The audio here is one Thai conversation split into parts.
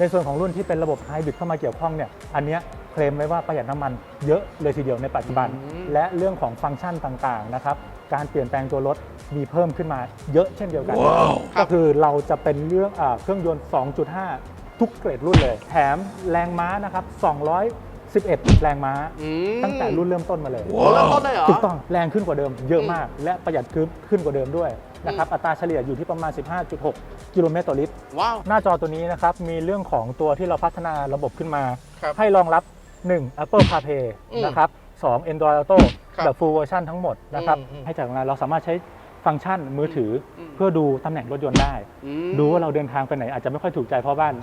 ในส่วนของรุ่นที่เป็นระบบไฮบริดเข้ามาเกี่ยวข้องเนี่ย อันเนี้ยเคลมไว้ว่าประหยัดน้ำมันเยอะเลยทีเดียวในปัจจุบันอืมและเรื่องของฟังก์ชันต่างๆนะครับ การเปลี่ยนแปลงตัวรถมีเพิ่มขึ้นมาเยอะเช่นเดียวกัน ก็คือเราจะเป็นเรื่องอาเครื่องยนต์ 2.5 ทุกเกรดรุ่นเลย แถมแรงม้านะครับ 211 แรงม้า อืม ตั้งแต่รุ่นเริ่มต้นมาเลยโอ้เริ่มต้นเลยเหรอ ถูกต้องแรงขึ้นกว่าเดิมเยอะมาก และประหยัดขึ้นขึ้นกว่าเดิมด้วย นะครับอัตราเฉลี่ยอยู่ที่ประมาณ 15.6 กิโลเมตรต่อลิตร ว้าว หน้าจอตัวนี้นะครับมีเรื่องของตัวที่เราพัฒนาระบบขึ้นมา ครับให้รองรับ 1 Apple CarPlay อืมนะครับ2 Android Auto ครับแบบ full version ทั้งหมดนะครับอืมอืมให้จากนั้นเราสามารถใช้ฟังก์ชันมือถืออม เพื่อดูตำแหน่งรถยนต์ได้ อืมดูว่าเราเดินทางไปไหนอาจจะไม่ค่อยถูกใจพ่อบ้าน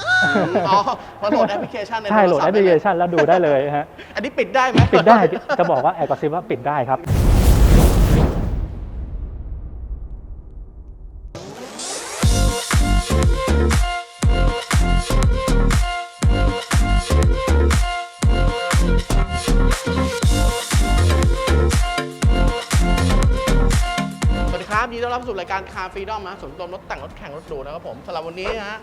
อ๋อมาโหลดแอปพลิเคชันในใช่โหลดโทแอรปพศัพลิท์เคได้เลยชันแล้วดูได้เลยฮะ อันนี้ปิดได้ไหม ปิดได้จะบอกว่าแอบกระซิบว่าปิดได้ครับ สู่รายการคาร์ฟรีดอมนะสนใจรถแต่งรถแข่งรถดูนะครับผมสำหรับวันนี้นะฮะ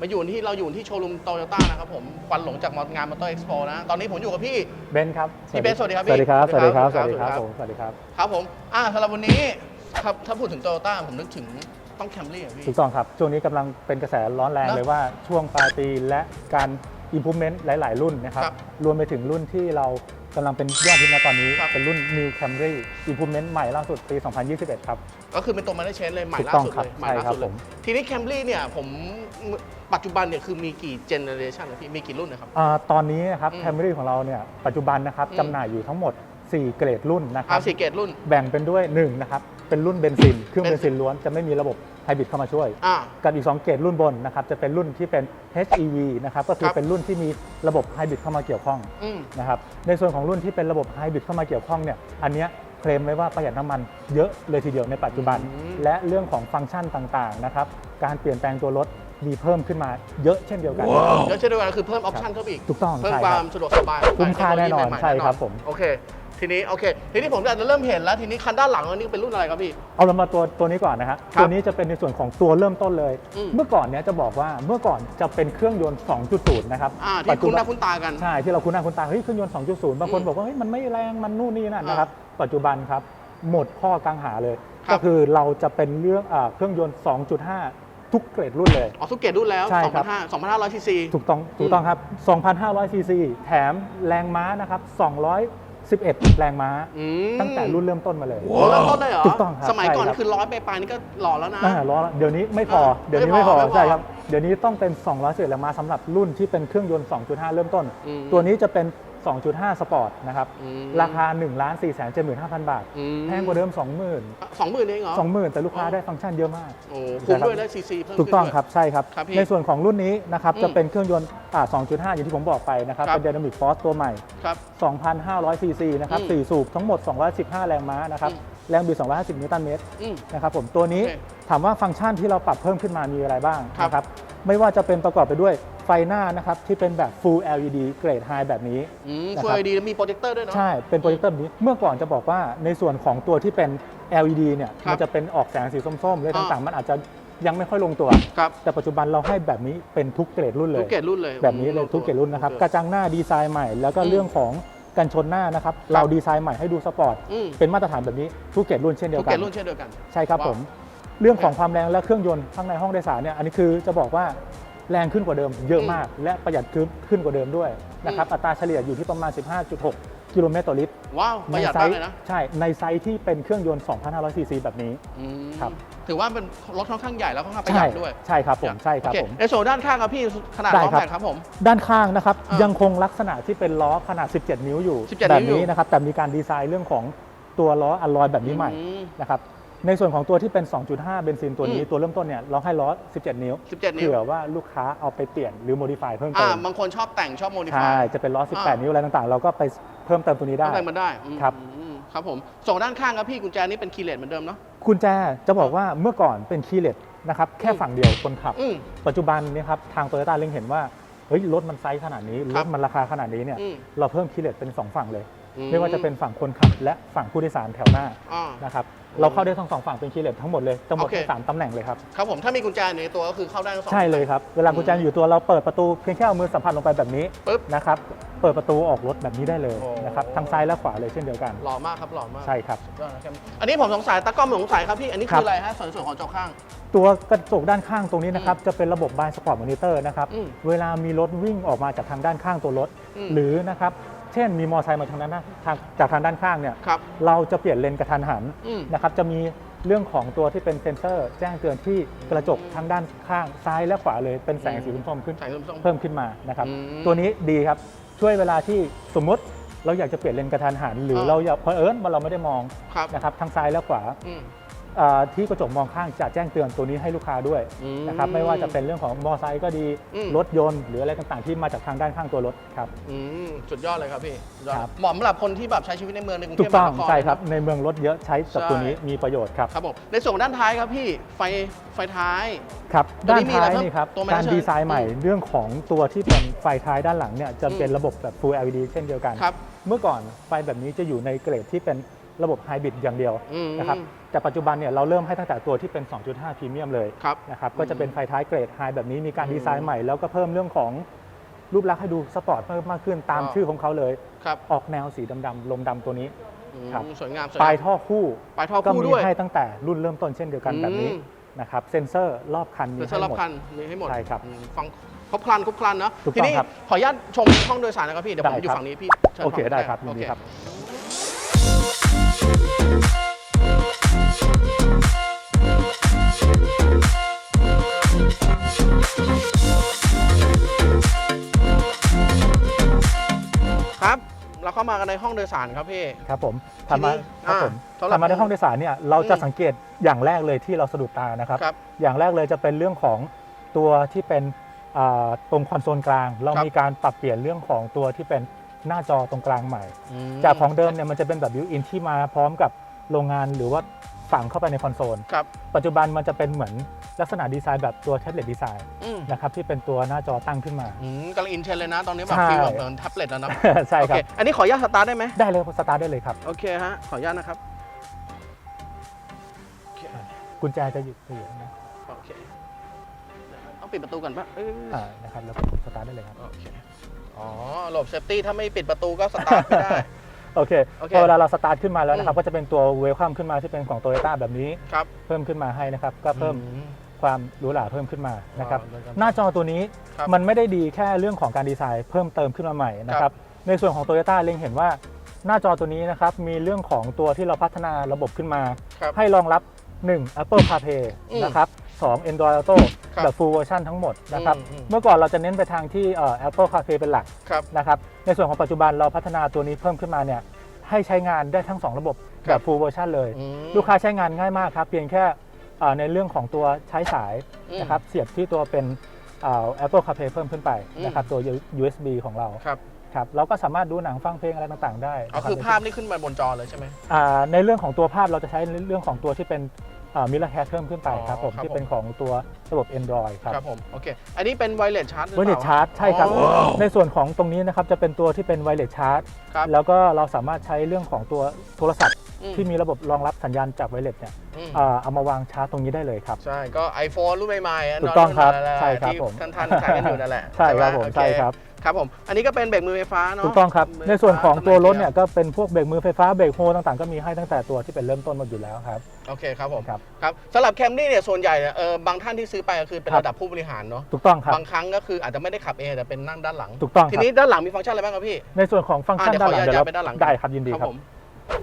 มาอยู่ที่เราอยู่ที่โชว์รูมโตโยต้านะครับผมควันหลงจากงานมอเตอร์เอ็กซ์โปนะ ตอนนี้ผมอยู่กับพี่เบนซ์ครับพี่เบนซ์สวัสดีครับสวัสดีครับพี่สวัสดีครับสสวัวัสสดีดีคครัรับบผมสวัสดีครับครับผมอ่าสำหรับวันนี้ครับถ้าพูดถึงโตโยต้าผมนึกถึงต้องแคมรี่อะพี่ถูกต้องครับ ช่วงนี้กำลังเป็นกระแสร้อนแรงนะเลยว่าช่วงปลายปีและการ improvement หลาย ๆ รุ่นนะครับครับรวมไปถึงรุ่นที่เรา กำลังเป็นยอดฮิตนะตอนนี้ ครับ เป็นรุ่น New Camry improvement ใหม่ล่าสุดปี 2021 ครับ ก็คือเป็นตัวมันได้เชนเลยใหม่ถูกล่าต้องสุดครับเลยใหม่ล่าใช่ครับสุดเลผยม ทีนี้แคมรี่เนี่ยผมปัจจุบันเนี่ยคือมีกี่เจเนอเรชันนะพี่มีกี่รุ่นนะครับ อาตอนนี้นะครับ อืม Camry ของเราเนี่ยปัจจุบันนะครับอืมจำหน่ายอยู่ทั้งหมด 4 เกรดรุ่นนะครัอาบ สี่เกตรุ่น แบ่งเป็นด้วย1นะครับ เป็นรุ่นเบนซิน เครื่องเบเบนนซิซินนล้วน จะไม่มีระบบไฮบริดเข้ามาช่วย อ่า กับอีก 2 เกรดรุ่นบนนะครับ จะเป็นรุ่นที่เป็น HEV นะครับ ก็คืคอรับ เป็นรุ่นที่มีระบบไฮบริดเข้ามาเกี่ยวข้องอืม นะครับ ในส่วนของรุ่นที่เป็นระบบไฮบริดเข้ามาเกี่ยวข้องเนี่ย อันเนี้ยเคลมไว้ว่าประหยัดน้ำมันเยอะเลยทีเดียวในปัจจุบัน อืม และเรื่องของฟังก์ชันต่างๆนะครับ การเปลี่ยนแปลงตัวรถมีเพิ่มขึ้นมาเยอะเช่นเดียวกัน แล้วเช่นเดียวกันคือเพิ่มออปชันเข้าไปอีก ถูกต้องเพิ่มใช่คครัวาบมสะดวกสบายคุ้มค่าแน่นอนเทคโลยีใช่หม่ๆครับผม โอเค ทีนี้โอเค ทีนี้ผมจะเริ่มเห็นแล้ว ทีนี้คันด้านหลังอันนี้เป็นรุ่นอะไรครับพี่ เอาเรามาตัวตัวนี้ก่อนนะฮะครับตัวนี้จะเป็นในส่วนของตัวเริ่มต้นเลย อืม เมื่อก่อนเนี้ยจะบอกว่าเมื่อก่อนจะเป็นเครื่องยนต์ 2.0 นะครับอ่าที่คุ้นหน้าคุ้นตากัน ใช่ ที่เราคุ้นหน้าคุ้นตาเฮ้ยเครื่องยนต์ 2.0 บางคนอืมบอกว่าเฮ้ยมันไม่แรงมันนู่นนี่นั่นอ่านนะครับ ปัจจุบันครับ หมดข้อกังหาเลย ครับ ก็คือเราจะเป็นเรื่องอาเครื่องยนต์ 2.5 ทุกเกรดรุ่นเลย อ๋อทุกเกตรุ่นแล้วใช่ครับ 2,500 2,500ซีซี ถูกต้องถูกต้องครับ 2,500ซีซีแถมแรงม้านะครับ 211 แรงม้า อืมตั้งแต่รุ่นเริ่มต้นมาเลย โอ้เริ่มต้นเลยเหรอถูกต้องครับสมัยก่อนใช่ครับ คือร้อยไปปลายๆนี่ก็หล่อแล้วนะ อ่าล้อละเดี๋ยวนี้ไม่พอ อ่าเดี๋ยวนี้ไม่ไม่พพออไม่พอใช่ครับ เดี๋ยวนี้ต้องเป็น211แรงม้าสำหรับรุ่นที่เป็นเครื่องยนต์ 2.5 เริ่มต้น อืม ตัวนี้จะเป็น 2.5 สปอร์ตนะครับ อืม ราคา1 4 7 5 0 0 0 บาท อืมแพงกว่าเดิม 20,000 สองหมื่นเองเหรอ20,000 แต่ลูกค้าได้ฟังก์ชันเยอะมาก โอ้คุ้มใช่ครับด้วยได้ซีซีเพิ่มถูกต้องขึ้นด้วย ครับ ใช่ครับ ครับพี่ในส่วนของรุ่นนี้นะครับ อืมจะเป็นเครื่องยนต์อ่า2.5 อย่างที่ผมบอกไปนะครับ ครับ เป็น Dynamic Force ตัวใหม่ ครับ 2,500 ซีซีนะครับ อืม4 สูบทั้งหมด 215 แรงม้านะครับ อืม แรงบิด250 นิวตันเมตร อืม นะครับผมตัวนี้โอเคถามว่าฟังก์ชันที่เราปรับเพิ่มขึ้นมามีอะไรบ้างครับนะครับไม่ว่าจะเป็นประกอบไปด้วยไฟหน้านะครับที่เป็นแบบ Full LED เกรด High แบบนี้ อืมนะครับ ฟูลดีมีโปรเจคเตอร์ด้วยเนาะ ใช่ เป็นโปรเจคเตอร์แบบนี้ เมื่อก่อนจะบอกว่าในส่วนของตัวที่เป็น LED เนี่ยครับมันจะเป็นออกแสงสีส้มๆเลยอ่า ต่างๆ มันอาจจะยังไม่ค่อยลงตัว ครับแต่ปัจจุบันเราให้แบบนี้เป็นทุกเกรดรุ่นเลทุยกเกตรุ่นเลยแบบนี้เลยทุกเกรดรุ่นนะครับกระจังหน้าดีไซน์ใหม่ แล้วก็อืมเรื่องของกันชนหน้านะครับเราดีไซน์ใหม่ให้ดูสปอร์ตอืมเป็นมาตรฐานแบบนี้ทุกเกรดรุ่นเช่นเดียทุวกกัเกนตรุ่นเช่นเดียวกัน ใช่ครับว้าวผม เรื่องของความแรงและเครื่องยนต์ข้างในห้องโดยสารเนี่ยอันนี้คือจะบอกว่า แรงขึ้นกว่าเดิมเยอะมาก และประหยัดขึ้นขึ้นกว่าเดิมด้วยนะครับอัตราเฉลี่ยอยู่ที่ประมาณ 15.6 กิโลเมตรต่อลิตรว้าวประหยัดในไซมากส์เลยนะใช่ในไซส์ที่เป็นเครื่องยนต์ 2,500ซีซีแบบนี้อืมครับถือว่าเป็นรถค่อนข้างใหญ่แล้วค่อนข้างประหยัใช่ดด้วยใช่ครับผมใช่ครับโอเผมในโซนด้านข้างครับพี่ขนาดได้ล้อครับแม็กครับผมด้านข้างนะครับอ่ายัยังคงลักษณะที่เป็นล้อขนาด 17 นิ้วอยู่17แบบนิ้วอยู่นี้นะครับแต่มีการดีไซน์เรื่องของตัวล้ออัลลอยแบบนี้ใหม่อืนะครับ ในส่วนของตัวที่เป็น 2.5 เบนซินตัวนี้ อืม ตัวเริ่มต้นเนี่ยเราให้ล้อ 17 นิ้ว17 นิ้วเผื่อว่าลูกค้าเอาไปเปลี่ยนหรือโมดิฟายเพิ่มอ่าเติมบางคนชอบแต่งชอบโมดิฟาใช่ ย จะเป็นล้อ อ่า 18 นิ้วอะไรต่างๆ เราก็ไปเพิ่มเติมตัวนี้ได้ แต่งมันได้อืมครับ อืมครับผมส่งด้านข้างครับพี่กุญแจนี่เป็นคีย์เลสเหมือนเดิมเนาะกุญแจจะบอกว่าเมื่อก่อนเป็นคีย์เลสนะครับแค่อืม ฝั่งเดียวคนขับ อืม ปัจจุบันเนี้ครับทางโตโยต้าเล็งเห็นว่าเฮ้ยรถมันไซส์ขนาดนี้ ครรับ ถมันราคาขนาดนี้เนี่ยอืม เราเพิ่มคีย์เลสเป็น2ฝั่งเลยอืม ไม่ว่าจะเป็นฝั่งคนขับและฝั่งผู้โดยสารแถวหน้าอ่า นะครับเราเข้าได้ทั้งสองฝั่งเป็นคีย์เลสทั้งหมดเลยทั้งหมดโอเคแค่สามตำแหน่งเลยครับ ครับผมถ้ามีกุญแจอยู่ในตัวก็คือเข้าได้ทั้งสอง ใช่เลยครับ เวลากุญแจอยู่ตัวเราเปิดประตูเพียงแค่เอามือสัมผัสลงไปแบบนี้ปึ๊บนะครับ เปิดประตูออกรถแบบนี้ได้เลยโอ้ นะครับทั้งซ้ายและขวาเลยเช่นเดียวกัน หล่อมากครับหล่อมากใช่ครับยอดนะครับอันนี้ผมสงสัยตากล้องผมสงสัยครับพี่อันนี้ครัคือบอะไรฮะส่วนส่วนของจอข้าง ตัวกระจกด้านข้างตรงนี้นะครับ จะเป็นระบบ b ายสปอร์ตมอนิเตอร์นะครับ อืมเวลามีรถวิ่งออกมาจากทางด้านข้างตัวรถ อืมหรือนะครับ เช่นมีมอเตอร์ไซค์มาทางด้านหน้าทางจากทางด้านข้างเนี่ยครับ เราจะเปลี่ยนเลนกระทันหันอืม นะครับจะมีเรื่องของตัวที่เป็นเซ็นเซอร์ แจ้งเตือนที่กระจกทางด้านข้างซ้ายและขวาเลยเป็นแสงสีส้มๆขึ้น ใส่ส้มๆเพิ่มขึ้นมานะครับ อืมตัวนี้ดีครับ ช่วยเวลาที่สมมติเราอยากจะเปลี่ยนเลนกระทันหัน หรืออ่าเราอยากเพอเอิญว่าเราไม่ได้มองครับนะครับทั้งซ้ายและขวา อืม อ่าที่กระจกมองข้างจะแจ้งเตือนตัวนี้ให้ลูกค้าด้วยอืมนะครับไม่ว่าจะเป็นเรื่องของมอไซค์ก็ดีอืม รถยนต์ หรืออะไรต่างๆที่มาจากทางด้านข้างตัวรถครับ อืมสุดยอดเลยครับพี่สุดยอดครับ เหมาะสำหรับคนที่แบบใช้ชีวิตในเมืองในกรุงถูเทพกต้องมหานคร ใช่ครับในเมืองรถเยอะใช้กับใช่ ตัวนี้มีประโยชน์ครับครับผมในส่วนของด้านท้ายครับพี่ไฟไฟท้าย ครับตัวด้านี้นมีอะไรท้ายเพิ่มนี่ครับตัวการ Management ดีไซน์ใหม่อืมเรื่องของตัวที่เป็นไฟท้ายด้านหลังเนี่ยจะเป็นอืมระบบแบบ Full LED เช่นเดียวกัน ครับ เมื่อก่อนไฟแบบนี้จะอยู่ในเกรดที่เป็น ระบบไฮบริดอย่างเดียวอืม นะครับแต่ปัจจุบันเนี่ยเราเริ่มให้ตั้งแต่ตัวที่เป็น 2.5พรีเมียมเลยครับ นะครับก็จะเป็นไฟท้ายเกรดไฮแบบนี้มีการดีไซน์ใหม่ แล้วก็เพิ่มเรื่องของรูปลักษณ์ให้ดูสปอร์ตเพิ่มมากขึ้นตามอ่าชื่อของเขาเลย ครับออกแนวสีดำๆลมดำตัวนี้ อืมครับ สวยงามสวยปลายงามท่อคู่ ปลายท่อก็คู่มีด้วยให้ตั้งแต่รุ่นเริ่มต้นเช่นเดียวกันแบบนี้อืมนะครับเซ็นเซอร์รอบคันมีเป็นให้สำหรับหมด คันมีให้หมดใช่ครับอืมฟังครบครันครบครันเนาะถูกทีต้องนี้ครับขออนุญาตชมห้องโดยสารนะครับพี่เดี๋ยวผมได้อยู่ครับ ฝั่งนี้พี่ชิญโอเค ฝั่งได้นี้ครับยินโอดีเค ครับ ครับ เราเข้ามากันในห้องโดยสารครับพี่ ครับผมทีนี้ทำมาครับผมอ่าสำหรับทำมาในห้องโดยสารเนี่ยเราจะอืมสังเกตอย่างแรกเลยที่เราสะดุดตานะครับ ครับ อย่างแรกเลยจะเป็นเรื่องของตัวที่เป็นอ่าตรงคอนโซลกลาง เราครับมีการปรับเปลี่ยนเรื่องของตัวที่เป็น หน้าจอตรงกลางใหม่อืมจากของเดิมเนี่ยมันจะเป็นแบบบิวอินที่มาพร้อมกับโรงงานหรือว่าฝังเข้าไปในคอนโซล ครับ ปัจจุบันมันจะเป็นเหมือนลักษณะดีไซน์แบบตัวแท็บเล็ตดีไซน์อืมนะครับที่เป็นตัวหน้าจอตั้งขึ้นมา อืมกำลังอินเทรนด์เลยนะ ตอนนี้แบบใช่ ฟีลแบบเหมือนแท็บเล็ตแล้วนะใช่ครับโอเอันนี้ขออนุญาตสตาร์ทได้ไหม ได้เลยสตาร์ทได้เลยครับ โอเคฮะ ขออนุญาตนะครับโอเคกุญแจจะอยู่จะอยู่นะโอเคต้องปิดประตูก่อนปะเอ้ยอ่านะครับแล้วก็สตาร์ทได้เลยครับ โอเค อ๋อระบบเซฟตี้ถ้าไม่ปิดประตูก็สตาร์ทไม่ได้ โอเคโอเคพอเวลาเราสตาร์ทขึ้นมาแล้วนะครับอืมก็จะเป็นตัวเวลคัมขึ้นมาที่เป็นของโตโยต้าแบบนี้ ครับ เพิ่มขึ้นมาให้นะครับ ก็เพิ่มอืมความหรูหราเพิ่มขึ้นมานะครับว้าวหน้าจอตัวนี้ครับมันไม่ได้ดีแค่เรื่องของการดีไซน์เพิ่มเติมขึ้นมาใหม่นะคครัรับ บ ในส่วนของโตโยต้าเล็งเห็นว่าหน้าจอตัวนี้นะครับมีเรื่องของตัวที่เราพัฒนาระบบขึ้นมา ครับ ให้รองรับ 1 Apple CarPlay อืมนะครับ 2 Android Auto ครับแบบ full version ทั้งหมดนะครับ อืมอืม เมื่อก่อนเราจะเน้นไปทางที่เอ่อ Apple CarPlay เป็นหลักครับ นะครับ ในส่วนของปัจจุบันเราพัฒนาตัวนี้เพิ่มขึ้นมาเนี่ยให้ใช้งานได้ทั้ง 2 ระบบคแบรับบ full version เลย อืมลูกค้าใช้งานง่ายมากครับ เพียงแค่เอ่อในเรื่องของตัวใช้สายอืม นะครับเสียบที่ตัวเป็นเอ่อ Apple CarPlay เพิ่มขึ้นไปอืมนะครับตัว USB ของเราครับ ครับเราก็สามารถดูหนังฟังเพลงอะไรต่างๆ ได้เอานะรับ คือภาพนี่ขึ้นมาบนจอเลยใช่ไหม อ่าในเรื่องของตัวภาพเราจะใช้เรื่องของตัวที่เป็น มิลเลอร์แคสเพิ่มขึ้นไปอ๋อครับผมครับที่เป็นผมของตัวระบบ Android ครับครับผมโอเค อันนี้เป็นไวเลสชาร์จไวเลสชาร์จใช่ครับ ในส่วนของตรงนี้นะครับจะเป็นตัวที่เป็นไวเลสชาร์จครับ แล้วก็เราสามารถใช้เรื่องของตัวโทรศัพท์อืม ที่มีระบบรองรับสัญญาณจากไวเลสเนี่ยอืมเอ่อเอามาวางชาร์จตรงนี้ได้เลยครับ ใช่ ก็ iPhone รุ่นใหม่ๆะถูกต้องครับนนใช่ครับที่ผมท่านท่านๆใช้กันอยู่นั่นแหละใช่ครับไหผมโอเใช่ครับครับผม อันนี้ก็เป็นเบรกมือไฟฟ้าเนาะ ถูกต้องครับเบรกในส่วนของตัวรถฟ้าเนี่ยก็เป็นพวกเบรกมือไฟฟ้าเบรกโฮต่างๆ ก็มีให้ตั้งแต่ตัวที่เป็นเริ่มต้นหมดอยู่แล้วครับ โอเคครับผมครับครับสำหรับแคมรี่เนี่ยส่วนใหญ่เนี่ยเออบางท่านที่ซื้อไปก็คือเป็นครับระดับผู้บริหารเนาะ ถูกต้องครับ บางครั้งก็คืออาจจะไม่ได้ขับเองแต่เป็นนั่งด้านหลัง ถูกต้องคทีรับนี้ด้านหลังมีฟังก์ชันอะไรบ้างครับพี่ ในส่วนของฟังก์ชันอะด้านหลังเดี๋เดี๋ยยววขออนุญาตย้ายไปด้านหลังได้ครับยินดีครับผม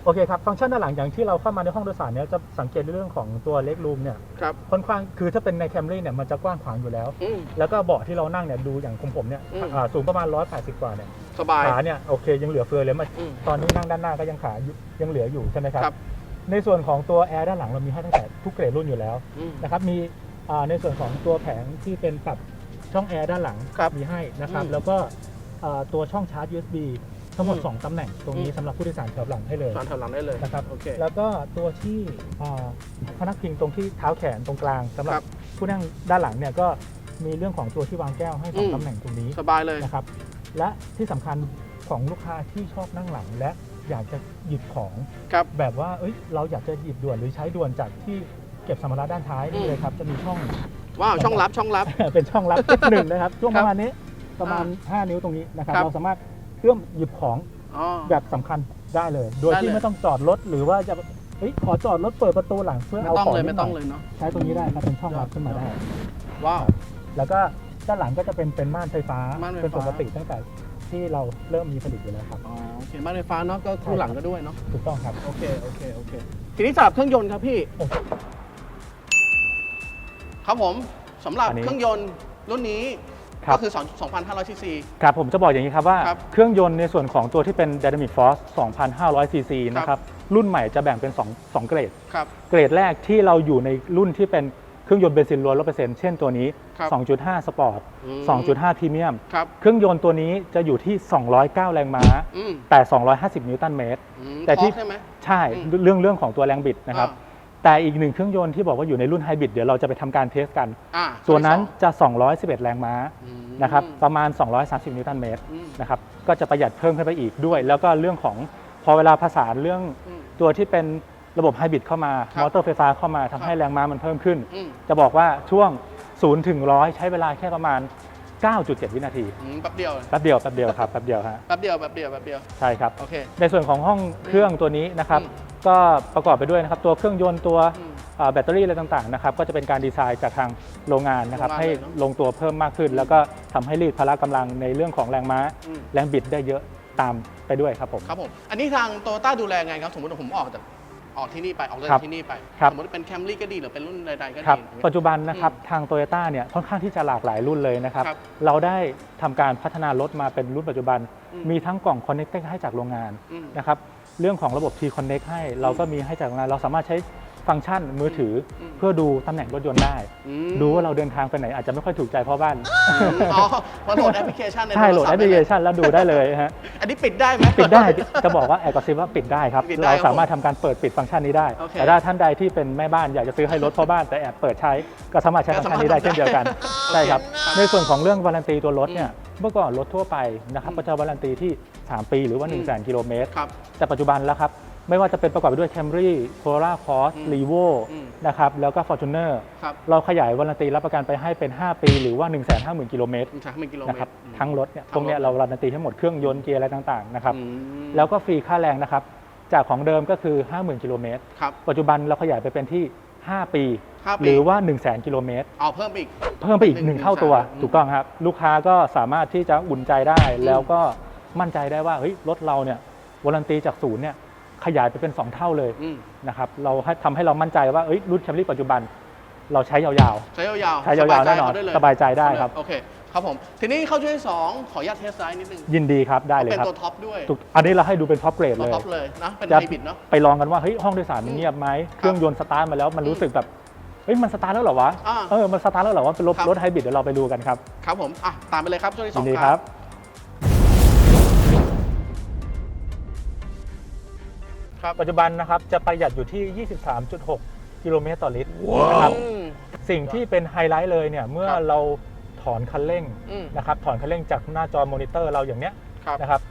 โอเคครับ ฟังก์ชันด้านหลังอย่างที่เราเข้ามาในห้องโดยสารเนี่ยจะสังเกตในเรื่องของตัวเล็กรูมเนี่ยครับ ค่อนข้างคือถ้าเป็นในแคมรี่เนี่ยมันจะกว้างขวางอยู่แล้ว อืม แล้วก็เบาะที่เรานั่งเนี่ยดูอย่างของผมเนี่ยอืม อ่าสูงประมาณ 180 กว่าเนี่ยสบาย ขาเนี่ยโอเคยังเหลือเฟือเลยมาอืม ตอนนี้นั่งด้านหน้าก็ยังขาอยู่ยังเหลืออยู่ใช่ไหมครับ ครับ ในส่วนของตัวแอร์ด้านหลังเรามีให้ตั้งแต่ทุกเกรดรุ่นอยู่แล้ว อืม นะครับมีอ่าในส่วนของตัวแผงที่เป็นปรับช่องแอร์ด้านหลังครับมีให้นะครับ อืมแล้วก็อ่าตัวช่องชาร์จ USB ทั้งหมดอืม2ตำแหน่งตรงนี้อืมสำหรับผู้โดยสารแถวหลังให้เลยสอนถอยหลังได้เลยนะครับ โอเค แล้วก็ตัวที่อ่าพนักพิงตรงที่เท้าแขนตรงกลางสำหครัรับบผู้นั่งด้านหลังเนี่ยก็มีเรื่องของตัวที่วางแก้วให้สองอืม ตำแหน่งตรงนี้ สบายเลย นะครับและที่สำคัญของลูกค้าที่ชอบนั่งหลังและอยากจะหยิบของครับแบบว่าเอ้ยเราอยากจะหยิบด่วนหรือใช้ด่วนจากที่เก็บสัมภาระด้านท้ายนี่เลยครับจะมีช่อง ว้าว ช่องลับ ช่องลับ เป็นช่องลับนิดหนึ่งนะครับช่วงครัปบระมาณนี้ประมาณ 5 นิ้วตรงนี้นะครับครับ เราสามารถ เอื้อมหยิบของอ๋อ แบบสำคัญได้เลย โดยได้ที่เลย ไม่ต้องจอดรถหรือว่าจะเฮ้ยขอจอดรถเปิดประตูหลังเพื่อไม่เอาต้องของเลยนิไม่ดหต้น่องอยเลยเนาะใช้ตรงนี้ได้ครับเป็นช่องลับขึ้นมาได้ ว้าว แล้วก็ด้านหลังก็จะเป็นเป็นม่านไฟฟ้าม่านไฟฟ้า เป็นปกติตั้งแต่ที่เราเริ่มมีผลิตอยู่แล้วครับ อ๋อโอเคบ้านไฟฟ้าเนาะก็คู่หลังก็ด้วยเนาะถูกต้องครับ โอเคโอเคโอเคทีนี้สำหรับเครื่องยนต์ครับพี่ โอ้โหครับผมสำหรับอันนี้ เครื่องยนต์รุ่นนี้ ครับ ก็คือ2 2,500ซีซี ครับผมจะบอกอย่างนี้ครับว่าครับเครื่องยนต์ในส่วนของตัวที่เป็น Dynamic Force 2,500 cc นะครับรุ่นใหม่จะแบ่งเป็น 2 2 เกรด ครับ เกรดแรกที่เราอยู่ในรุ่นที่เป็นเครื่องยนต์เบนซินล้วนร้อเปอร์เซ็นต์เช่นตัวนี้ ครับ 2.5 สปอร์ต อืม2.5 พรีเมียม ครับ เครื่องยนต์ตัวนี้จะอยู่ที่ 209 แรงม้า อืมแต่ 250 นิวตันเมตร อืมแต่ที่ทอร์กใช่ไหม ใช่ อืมเรื่องเรื่องของตัวแรงบิดนะครับ อ่า แต่อีกหนึ่งเครื่องยนต์ที่บอกว่าอยู่ในรุ่นไฮบริดเดี๋ยวเราจะไปทำการเทสกัน อ่าตัวนั้นที่สองจะ 211 แรงม้าอืมนะครับประมาณ 230 นิวตันเมตรอืมนะครับก็จะประหยัดเพิ่มขึ้นไปอีกด้วย แล้วก็เรื่องของพอเวลาผสานเรื่องอืม ตัวที่เป็นระบบไฮบริดเข้ามา ครับมอเตอร์ไฟฟ้าเข้ามาทำให้ครับ แรงม้ามันเพิ่มขึ้น อืมจะบอกว่าช่วง 0 ถึง 100 ใช้เวลาแค่ประมาณ 9.7 วินาทีอืมแป๊บเดียวแป๊บเดียวแป๊บเดียวครับแป๊บเดียวฮะแป๊บเดียวแป๊บเดียวแป๊บเดียว ใช่ครับ โอเค ในส่วนของห้องเครื่องตัวนี้นะครับ อืม ก็ประกอบไปด้วยนะครับตัวเครื่องยนต์ตัวอืมอ่าแบตเตอรี่อะไรต่างๆนะครับก็จะเป็นการดีไซน์จากทางโรงงานนะครับโรงงานให้เลยเนอะลงตัวเพิ่มมากขึ้น แล้วก็ทำให้รีดพละกำลังในเรื่องของแรงม้าอืมแรงบิดได้เยอะตามไปด้วยครับผมครับผมอันนี้ทางโตโยต้าดูแลไงครับ สมมติว่าผมออกจากออกที่นี่ไปออกจากครับที่นี่ไปครับสมมติเป็นแคมรี่ก็ดีหรือเป็นรุ่นใดๆก็ครับดีปัจจุบันนะครับทางโตโยต้าเนี่ยค่อนข้างที่จะหลากหลายรุ่นเลยนะครับครับเราได้ทำการพัฒนารถมาเป็นรุ่นปัจจุบันอืมมีทั้งกล่อง Connect ให้จากโรงงานอืมนะครับ เรื่องของระบบ T Connect ให้ เราก็มีให้จากโรงงานเราสามารถใช้ฟังก์ชันมือถืออมเพื่อดูตำแหน่งรถยนต์ได้ อืมดูว่าเราเดินทางไปไหนอาจจะไม่ค่อยถูกใจพ่อบ้านอืมอ๋อมาโหลดแอปพลิเคชันในใช่โหลดโทแอรปพศัพลิท์เคได้เลยชันแล้วดูได้เลยฮะ อันนี้ปิดได้ไหม ปิดได้ จะบอกว่าแอบกระซิบว่าปิดได้ครับ ปิดได้เราสามารถทำการเปิดปิดฟังก์ชันนี้ได้ โอเค แต่ถ้าท่านใดที่เป็นแม่บ้านอยากจะซื้อให้รถพ่อบ้านแต่แอบเปิดใช้ก็สามารถใช้ฟังก์ชันนี้ได้เช่นเดียวกันโอเคใช่ครับครับ ในส่วนของเรื่องวารันตีตัวรถเนี่ยอื เมื่อก่อนรถทั่วไปนะครับอืมก็จะวารันตีที่ 3 ปีหรือว่า 1 0 0 0 0แกิโลเมตร ครับ แต่ปัจจุบันแล้วครับ ไม่ว่าจะเป็นประกอบไปด้วย Camry Corolla Cross อืม Revo อืม นะครับแล้วก็ Fortuner ครับเราขยายวารันตีรับประกันไปให้เป็น 5 ปีหรือว่า 1 5 0 0 0 0กิโลเมตรมันจะเป็นกิโลเมนะตครับรอืม ทั้งรถเนี่ยทั้งรถ ตรงเนี้ยเราวารันตีทั้งหมดเครื่องยนต์เกียร์อะไรต่างๆนะครับอืมแล้วก็ฟรีค่าแรงนะครับจากของเดิมก็คือ 50,000กิโลเมตร ครับ ปัจจุบันเราขยายไปเป็นที่ 5 ปีห้าปี หรือว่า 1 0 0 0 0 0กิโลเมตร เอาเพิ่มอีก เพิ่มไปอีกหนึ่ง1เท่าตัว อืม ถูกต้องครับ ลูกค้าก็สามารถที่จะอุ่นใจได้ แล้วก็มั่นใจได้ว่าเฮ้ยรถเราเนี่ยวารันตีจากศูนย์เนี่ยขยายไปเป็น 2 เท่าเลยอืมนะครับเราให้ทำให้เรามั่นใจว่าเอ้ยรุ่นแคมรี่ปัจจุบัน เราใช้ยาว ใช้ยาวๆใช้ยาวๆสบใจแน่นอนเขได้เลยสบายใจได้ครับ โอเค ครับผม ทีนี้เข้าช่วงที่สองขออนุญาตเทสไดนิดนึงๆยินดีครับได้เลยเป็นครับตัวท็อปด้วยถูกอันนี้เราให้ดูเป็นท็อปเกรดเลยท็อปเลยนะเป็นจะไฮบริดเนาะ ไปลองกันว่าเฮ้ยห้องโดยสารมันเงียบไหมเครื่องยนต์สตาร์ทมาแล้วมันรู้สึกแบบเฮ้ยมันสตาร์ทแล้วเหรอวะอ่าเออมันสตาร์ทแล้วเหรอวะเป็นรถครับ รถไฮบริดเดี๋ยวเราไปดูกันครับครับผมอะตามไปเลยครับช่วงที่สยิองนดีครับครับ ปัจจุบันนะครับจะประหยัดอยู่ที่ 23.6 กิโลเมตรต่อลิตรนะครับ อืม สิ่งที่เป็นไฮไลท์เลยเนี่ย เมื่อครับเราถ อนคันเร่งอืม นะครับถอนคันเร่งจากหน้าจอมอนิเตอร์เราอย่างเนี้ยครับ นะครับ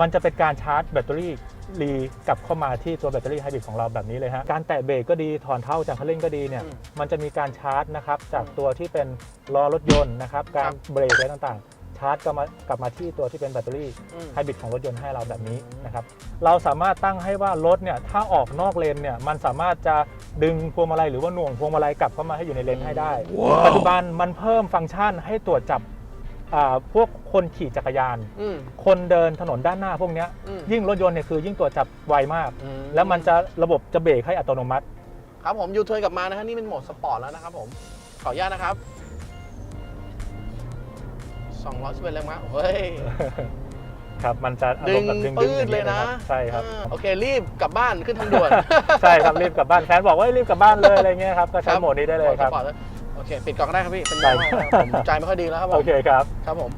มันจะเป็นการชาร์จแบตเตอรี่รีกลับเข้ามาที่ตัวแบตเตอรี่ไฮบริดของเราแบบนี้เลยฮะการแตะเบรกก็ดีถอนเท้าจากคันเร่งก็ดีเนี่ยอืมมันจะมีการชาร์จนะครับจากอืมตัวที่เป็นล้อรถยนต์นะครับการครับ เบรกอะไรต่างๆ ชาร์จกลับมากลับมาที่ตัวที่เป็นแบตเตอรี่ อืม ไฮบริดของรถยนต์ให้เราแบบนี้นะครับ เราสามารถตั้งให้ว่ารถเนี่ยถ้าออกนอกเลนเนี่ยมันสามารถจะ ดึงพวงมาลัยหรือว่าหน่วงพวงมาลัยกลับเข้ามาให้อยู่ในเลนให้ได้ ปัจจุบันมันเพิ่มฟังก์ชันให้ตรวจจับอ่าพวกคนขี่จักรยาน อืม คนเดินถนนด้านหน้าพวกเนี้ยอืม ยิ่งรถยนต์เนี่ยคือยิ่งตรวจจับไวมาก อืแล้วมันจะระบบจะเบรกให้อัตโนมัติ ครับผมยูเทิร์นกลับมานะฮะนี่เป็นโหมดสปอร์ตแล้วนะครับผมขออนุญาตนะครับ211แรงม้าเฮ้ย ครับมันจะอาดึรมงณ์แบบดึงปื้ๆดอย่างเลนี้ยนะครับใช่ครับ อ่าโอเครีบกลับบ้านขึ้นทางด่วน ใช่ครับรีบกลับบ้านแฟนบอกว่ารีบกลับบ้านเลยอะไรเงี้ยครับก็ใช้ครับ โหมดนี้ได้เลยครับโหมดสปอร์ตโอเค ปิดก่อนก็ได้ครับพี่เป็นได้ไงบ้างครับผมใจไม่ค่อยดีแล้วครับผมโอเคครับ ครับผม